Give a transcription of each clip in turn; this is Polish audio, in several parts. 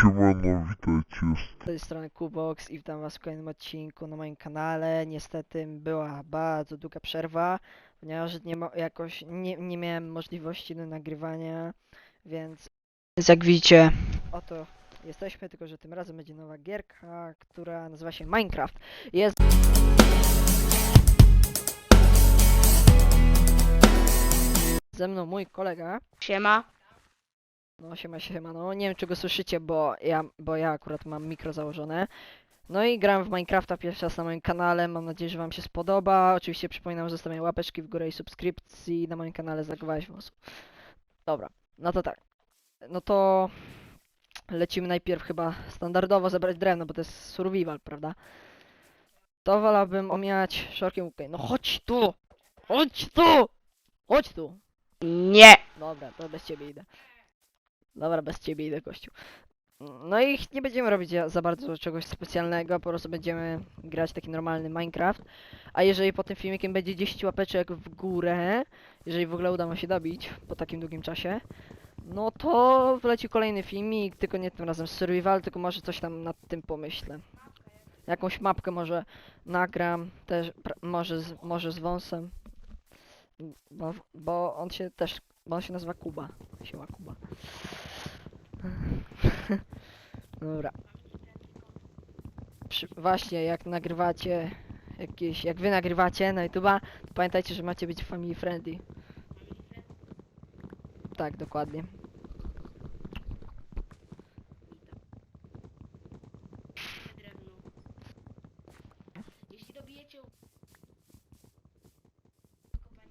Siemano, witajcie. Z tej strony Kubox i witam was w kolejnym odcinku na moim kanale. Niestety była bardzo długa przerwa, ponieważ nie mo- jakoś nie, nie miałem możliwości do nagrywania, więc więc jak widzicie, oto jesteśmy, tylko że tym razem będzie nowa gierka, która nazywa się Minecraft. Jest ze mną mój kolega, Siema. No siema siema, no nie wiem czy go słyszycie, bo ja, bo ja akurat mam mikro założone. No i gram w Minecrafta pierwszy raz na moim kanale, mam nadzieję, że wam się spodoba. Oczywiście przypominam, że zostawiam łapeczki w górę i subskrypcji na moim kanale zagowałeś wąsu. Dobra, no to tak. No to lecimy najpierw chyba standardowo zebrać drewno, bo to jest survival, prawda? To wolałbym omijać szerokim łukiem. No chodź tu! Chodź tu! Chodź tu! Nie. Dobra, to bez ciebie idę. Dobra, bez ciebie idę, gościu. No i nie będziemy robić za- bardzo czegoś specjalnego, po prostu będziemy grać taki normalny Minecraft. A jeżeli po tym filmikiem będzie 10 łapeczek w górę, jeżeli w ogóle uda nam się dobić po takim długim czasie, no to wleci kolejny filmik, tylko nie tym razem survival, tylko może coś tam nad tym pomyślę. Jakąś mapkę może nagram, też może z, może z wąsem. Bo, bo on się też, bo on się nazywa Kuba. Siema Kuba. Dobra. Przy, właśnie, jak nagrywacie jakieś, jak wy nagrywacie na YouTube'a, to pamiętajcie, że macie być family friendly. Tak, dokładnie.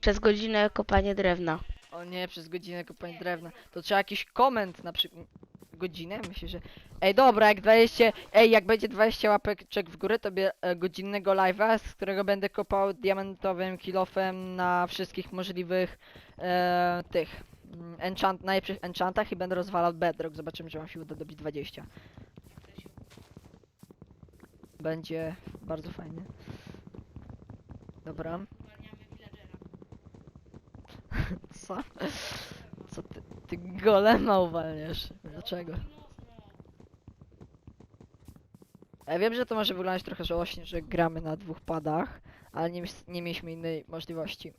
Przez godzinę kopanie drewna. O nie, przez godzinę kopanie drewna. To trzeba jakiś koment na przykład. Godzinę? Myślę, że. Ej, dobra, jak 20. Ej, jak będzie 20 łapeczek w górę, to bie e, godzinnego live'a, z którego będę kopał diamentowym kilofem na wszystkich możliwych e, tych. mm, Enchant, najlepszych enchantach i będę rozwalał bedrock. Zobaczymy, czy wam się uda dobić 20. Będzie bardzo fajnie. Dobra. Co? Co ty, ty golema uwalniasz? Dlaczego? Ja wiem, że to może wyglądać trochę żałośnie, że gramy na dwóch padach, ale nie, nie mieliśmy innej możliwości.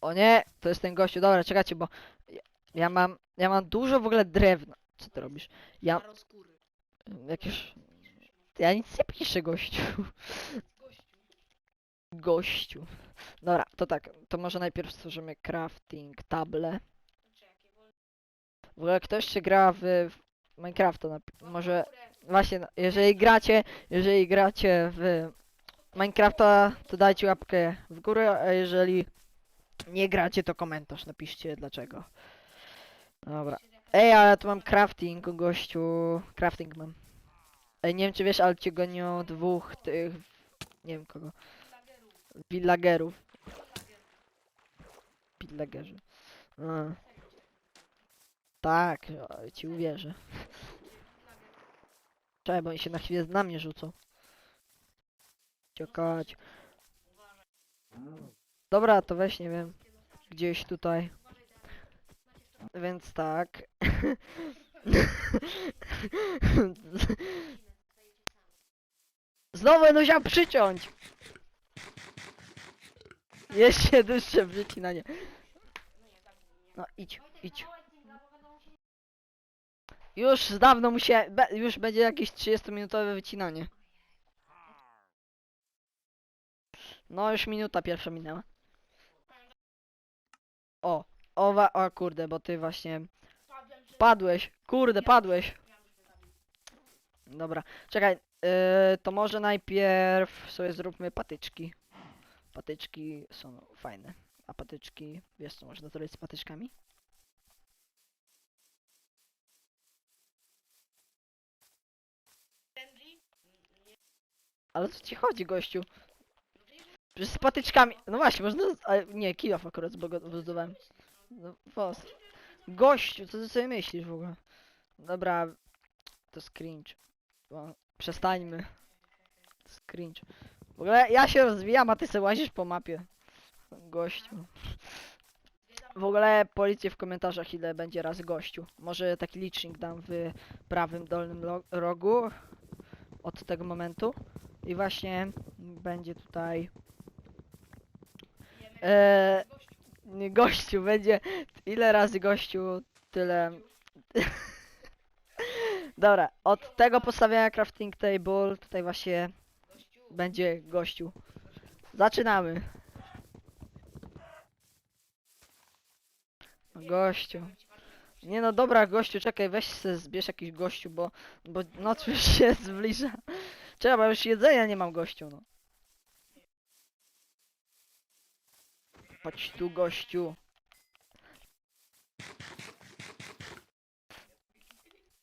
O nie, to jest ten gościu. Dobra, czekajcie, bo ja, ja mam, ja mam dużo w ogóle drewna. Co ty robisz? Ja, jakieś... Ja nic nie piszę, gościu. Gościu. Dobra, to tak, to może najpierw stworzymy crafting table. W ogóle ktoś czy gra w, w Minecrafta, nap- może właśnie, no, jeżeli gracie, jeżeli gracie w Minecrafta, to dajcie łapkę w górę, a jeżeli nie gracie, to komentarz napiszcie dlaczego. Dobra. Ej, ale ja tu mam crafting, gościu. Crafting mam. Ej, nie wiem czy wiesz, ale cię gonią dwóch tych, nie wiem kogo. Villagerów. Villagerzy. A. Tak, ci uwierzę. Czekaj, bo oni się na chwilę na mnie rzucą. Ciokać. Dobra, to weź, nie wiem. Gdzieś tutaj. Więc tak. Znowu musiał przyciąć. Jeszcze dłuższe wycinanie. No idź, idź. Już z dawno musiałem, be, już będzie jakieś 30-minutowe wycinanie. No już minuta pierwsza minęła. O, owa, o kurde, bo ty właśnie padłeś. Kurde, padłeś. Dobra, czekaj, yy, to może najpierw sobie zróbmy patyczki. Patyczki są fajne. A patyczki, wiesz co można zrobić z patyczkami? Ale co ci chodzi, gościu? Przecież z patyczkami. No właśnie, można. Ale nie, kilof akurat zbudowałem. No, wos. Gościu, co ty sobie myślisz w ogóle? Dobra, to scringe. Przestańmy. Scringe. W ogóle ja się rozwijam, a ty sobie łazisz po mapie. Gościu. W ogóle policję w komentarzach ile będzie razy gościu. Może taki licznik dam w prawym dolnym rogu od tego momentu. I właśnie będzie tutaj e, gościu będzie ile razy gościu tyle Dobra, od tego postawienia crafting table tutaj właśnie będzie gościu. Zaczynamy. Gościu. Nie no dobra gościu, czekaj, weź se zbierz jakiś gościu, bo, bo noc już się zbliża. Bo już jedzenia nie mam gościu, no. Chodź tu gościu.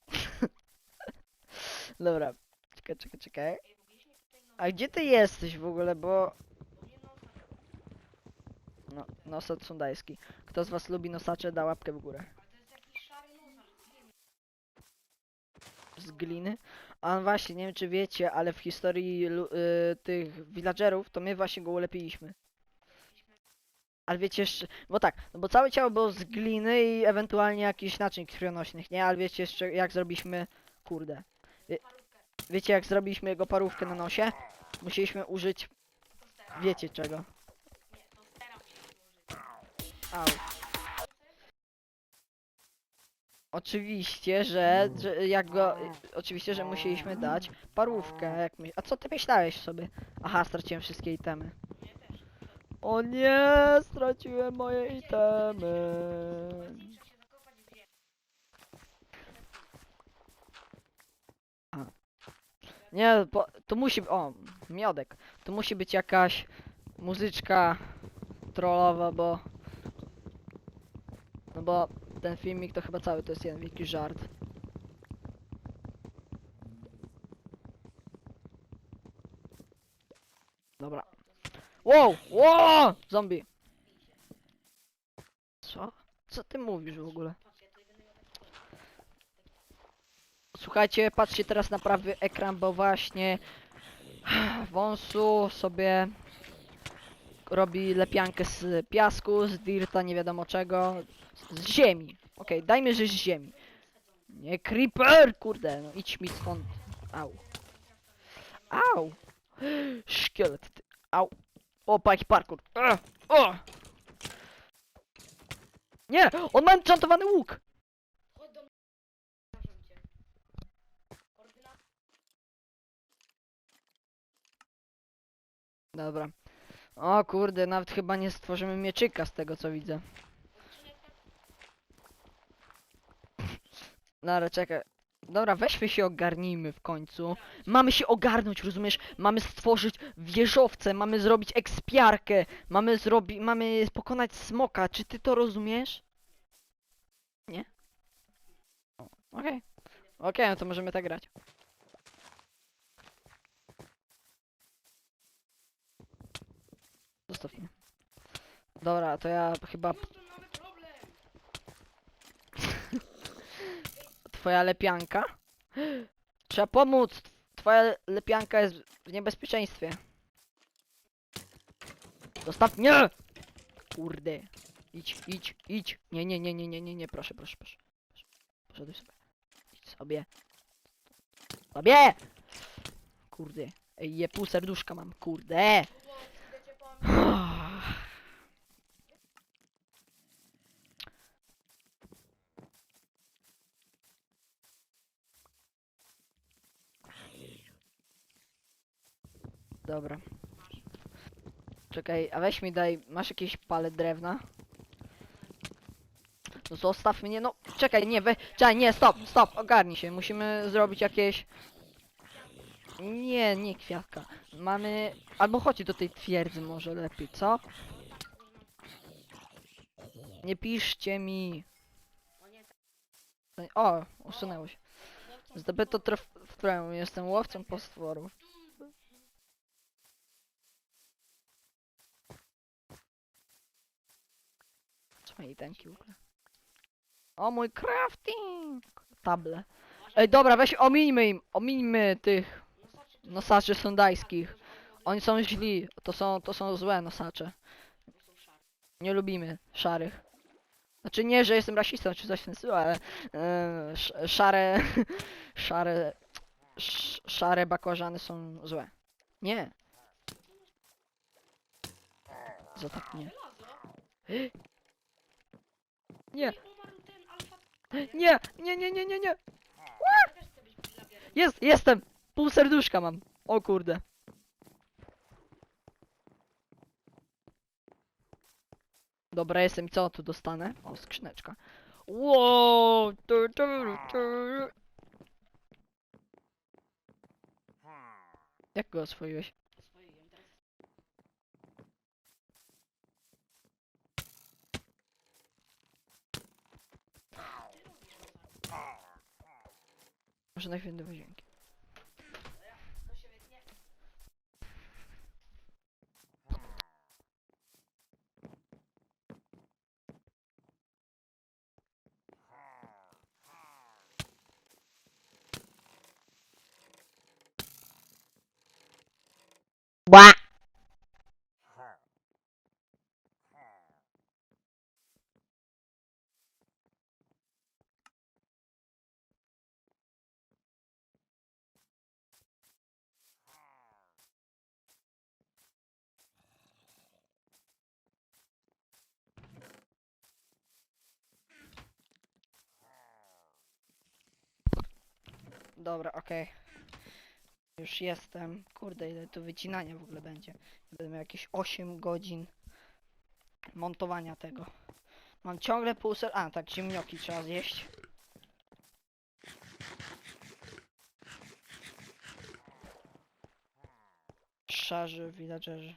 Dobra, czekaj, czekaj, czekaj. A gdzie ty jesteś w ogóle, bo... No, nosacz sundajski. Kto z was lubi nosacze, da łapkę w górę. Z gliny? A właśnie, nie wiem czy wiecie, ale w historii lu- y, tych villagerów, to my właśnie go ulepiliśmy. Ale wiecie jeszcze, bo tak, no bo całe ciało było z gliny i ewentualnie jakiś naczyń krwionośnych, nie? Ale wiecie jeszcze jak zrobiliśmy, kurde. Wie, wiecie jak zrobiliśmy jego parówkę na nosie? Musieliśmy użyć, wiecie czego. Au. Oczywiście, że, że jak go, oczywiście, że musieliśmy dać parówkę, jak a co ty myślałeś sobie? Aha, straciłem wszystkie itemy. O nie, straciłem moje itemy. A. Nie, bo, to musi, o, miodek. To musi być jakaś muzyczka trollowa, bo... No bo ten filmik to chyba cały to jest jeden wielki żart. Dobra. Wow! Wow! Zombie! Co? Co ty mówisz w ogóle? Słuchajcie, patrzcie teraz na prawy ekran, bo właśnie wąsu sobie robi lepiankę z piasku, z dirta, nie wiadomo czego, z ziemi. Okej, dajmy, że z ziemi. Nie creeper, kurde, no idź mi stąd. Au. Au. Szkielet, ty. Au. O, jaki parkour. O. Nie, on ma enchantowany łuk. Dobra. O kurde, nawet chyba nie stworzymy mieczyka z tego co widzę. Dobra, czekaj. Dobra, weźmy się ogarnijmy w końcu. Mamy się ogarnąć, rozumiesz? Mamy stworzyć wieżowce, mamy zrobić ekspiarkę, mamy zrobić, mamy pokonać smoka. Czy ty to rozumiesz? Nie? Okej. Okej, no to możemy tak grać. Zostaw mnie. Dobra, to ja chyba... Twoja lepianka? Trzeba pomóc! Twoja lepianka jest w niebezpieczeństwie. Zostaw mnie! Kurde. Idź, idź, idź. Nie, nie, nie, nie, nie, nie, nie, proszę, proszę, proszę. Poszedłeś sobie. Idź sobie. Sobie! Kurde. Ej, je pół serduszka mam, kurde. Dobra. Czekaj, a weź mi daj, masz jakieś pale drewna? No zostaw mnie, no czekaj, nie, we, czekaj, nie, stop, stop, ogarnij się, musimy zrobić jakieś... Nie, nie kwiatka. Mamy, albo chodź do tej twierdzy może lepiej, co? Nie piszcie mi. O, usunęło się. Zdobyto trofeum, jestem łowcą potworów. Itemki w ogóle? O mój crafting! Table. Ej, dobra, weź omińmy im, omińmy tych nosaczy sundajskich. Oni są źli, to są, to są złe nosacze. Nie lubimy szarych. Znaczy nie, że jestem rasistą czy coś w tym stylu, ale sz, szare, szare, sz, szare bakorzany są złe. Nie. Za tak nie. Nie. Nie, nie, nie, nie, nie, nie. Jest, jestem. Pół serduszka mam. O kurde. Dobra, jestem. Co tu dostanę? O, skrzyneczka. Wow! Tu, tu, tu. Jak go oswoiłeś? Może na Dobra, okej. Już jestem. Kurde, ile tu wycinania w ogóle będzie. Będę miał jakieś 8 godzin montowania tego. Mam ciągle pół ser... A, tak, ziemnioki trzeba zjeść. Szarzy, villagerzy.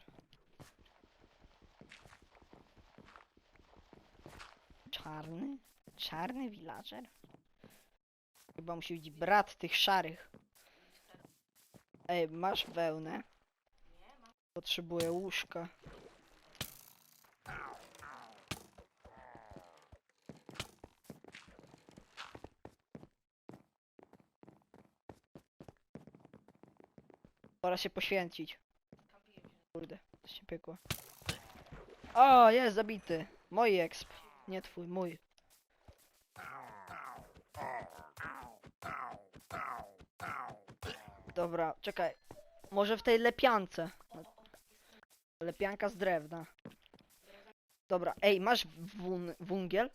Czarny? Czarny villager? Chyba musi być brat tych szarych. Ej, masz wełnę? Potrzebuję łóżka. Pora się poświęcić. Kurde, się piekło. O, jest zabity. Mój exp. Nie twój, mój. Dobra, czekaj. Może w tej lepiance. Lepianka z drewna. Dobra, ej, masz wun wungiel?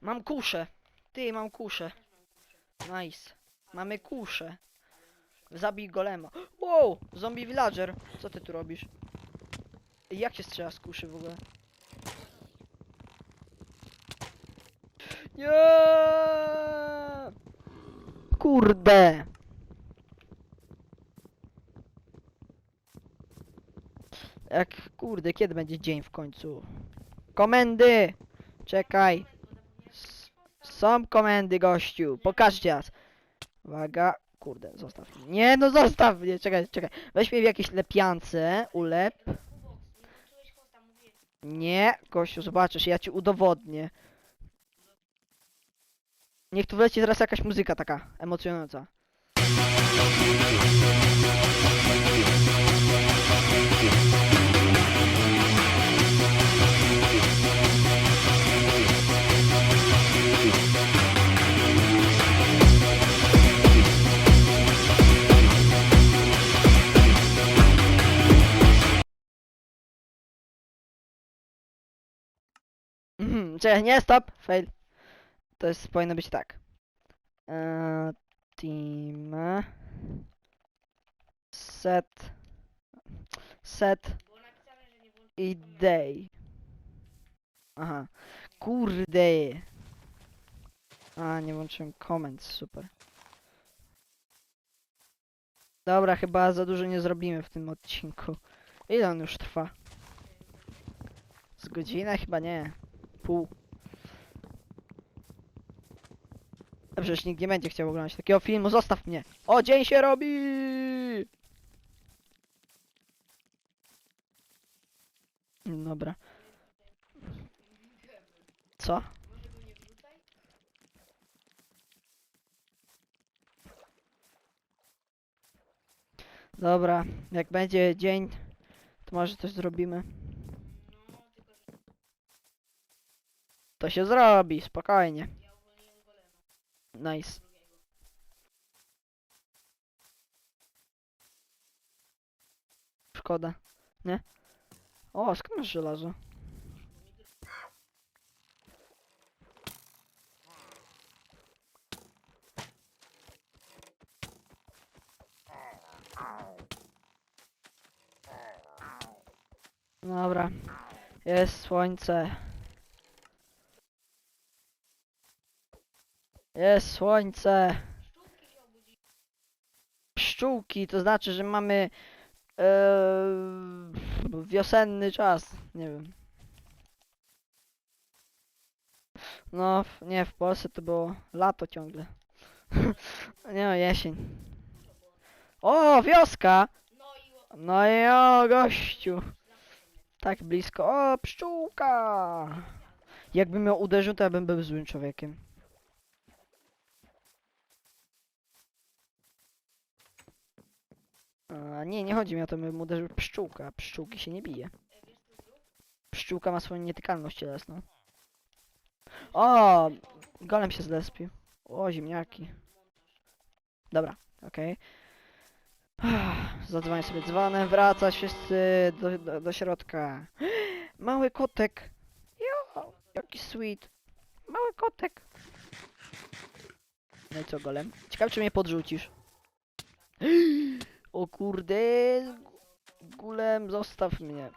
Mam kuszę. Ty, mam kuszę. Nice. Mamy kuszę. Zabij golema. Wow, zombie villager. Co ty tu robisz? Jak się strzela z kuszy w ogóle? Nie! Kurde! Jak, kurde, kiedy będzie dzień w końcu? Komendy! Czekaj. S są komendy, gościu. Pokażcie raz. Uwaga. Kurde, zostaw mnie. Nie, no zostaw mnie. Czekaj, czekaj. Weź mnie w jakieś lepiance. Ulep. Nie, gościu, zobaczysz, ja ci udowodnię. Niech tu wleci teraz jakaś muzyka taka emocjonująca. Nie, stop, fail. To jest, powinno być tak. Eee, team. Set. Set. I day. Aha. Kurde. A, nie włączyłem comments, super. Dobra, chyba za dużo nie zrobimy w tym odcinku. Ile on już trwa? Z godzinę? Chyba nie. Pół. Przecież nikt nie będzie chciał oglądać takiego filmu, zostaw mnie! O, dzień się robi! Dobra. Co? Dobra, jak będzie dzień, to może coś zrobimy. To się zrobi, spokojnie. Nice. Szkoda, nie? O, skąd masz żelazo? Dobra. Jest słońce. Jest słońce. Pszczółki, to znaczy, że mamy e, wiosenny czas. Nie wiem. No, nie, w Polsce to było lato ciągle. nie, no, jesień. O, wioska! No i o, gościu. Tak blisko. O, pszczółka! Jakbym ją uderzył, to ja bym był złym człowiekiem. A, nie, nie chodzi mi o to, bym uderzył pszczółka. Pszczółki się nie bije. Pszczółka ma swoją nietykalność cielesną. O! Golem się zlespił. O, ziemniaki. Dobra, okej. Okay. Zadzwonię sobie dzwonem, wracać wszyscy do, do, do środka. Mały kotek. Jo, jaki sweet. Mały kotek. No i co, golem? Ciekawe, czy mnie podrzucisz. O kurde. Gulem, zostaw mnie.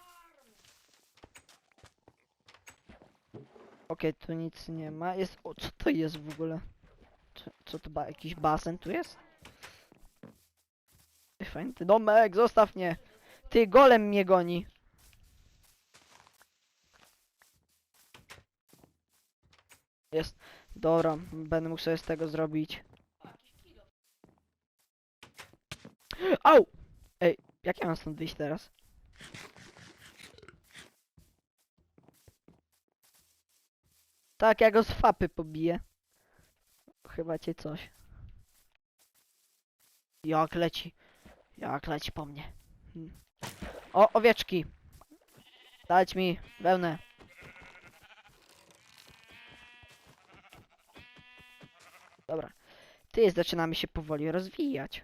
Okej, tu nic nie ma. Jest. O, co to jest w ogóle? Co, co to ba jakiś basen tu jest? Fajny ty domek, zostaw mnie! Ty, golem mnie goni. Jest. Dobra, będę mógł sobie z tego zrobić. Au! Ej, jak ja mam stąd wyjść teraz? Tak, ja go z fapy pobiję. Chyba cię coś. Jak leci. Jak leci po mnie. Hmm. O, owieczki. Dać mi wełnę. Dobra. Ty, zaczynamy się powoli rozwijać.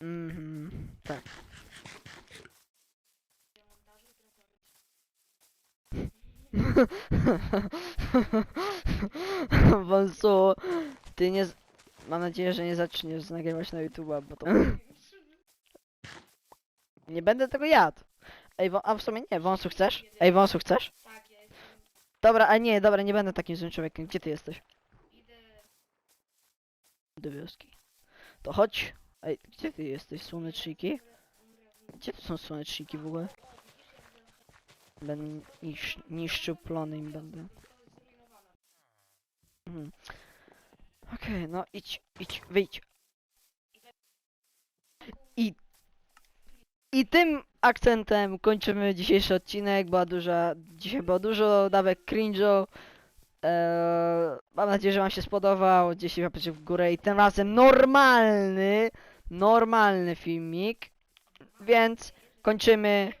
Mhm, tak. Wąsu, ty nie... z- Mam nadzieję, że nie zaczniesz nagrywać na YouTube'a, bo to... Nie będę tego jadł. Ej, a w sumie nie, wąsu chcesz? Ej, wąsu chcesz? Dobra, a nie, dobra, nie będę takim złym człowiekiem. Gdzie ty jesteś? Do wioski. To chodź. Ej, gdzie ty jesteś, słoneczniki? Gdzie tu są słoneczniki w ogóle? Będę nisz, niszczył plony im będę. Mhm. Okej, no idź, idź, wyjdź. I, I tym akcentem kończymy dzisiejszy odcinek. Była duża, dzisiaj było dużo dawek cringe'u. Eee, mam nadzieję, że wam się spodobał. 10 łapeczek w górę i tym razem normalny, normalny filmik. Więc kończymy.